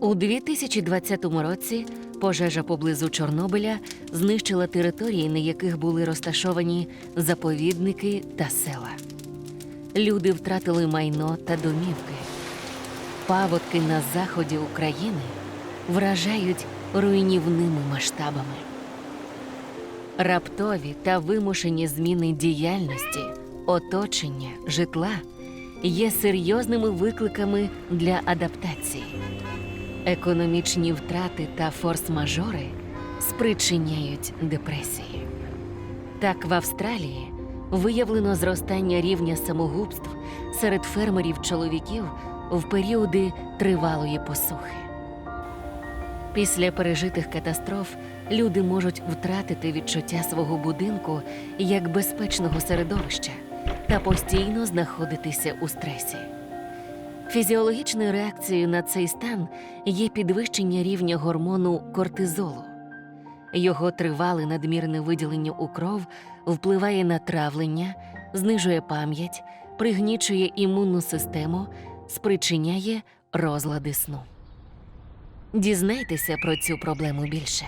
У 2020 році пожежа поблизу Чорнобиля знищила території, на яких були розташовані заповідники та села. Люди втратили майно та домівки. Паводки на заході України вражають руйнівними масштабами. Раптові та вимушені зміни діяльності, оточення, житла є серйозними викликами для адаптації. Економічні втрати та форс-мажори спричиняють депресії. Так, в Австралії виявлено зростання рівня самогубств серед фермерів-чоловіків в періоди тривалої посухи. Після пережитих катастроф люди можуть втратити відчуття свого будинку як безпечного середовища та постійно знаходитися у стресі. Фізіологічною реакцією на цей стан є підвищення рівня гормону кортизолу. Його тривале надмірне виділення у кров впливає на травлення, знижує пам'ять, пригнічує імунну систему, спричиняє розлади сну. Дізнайтеся про цю проблему більше.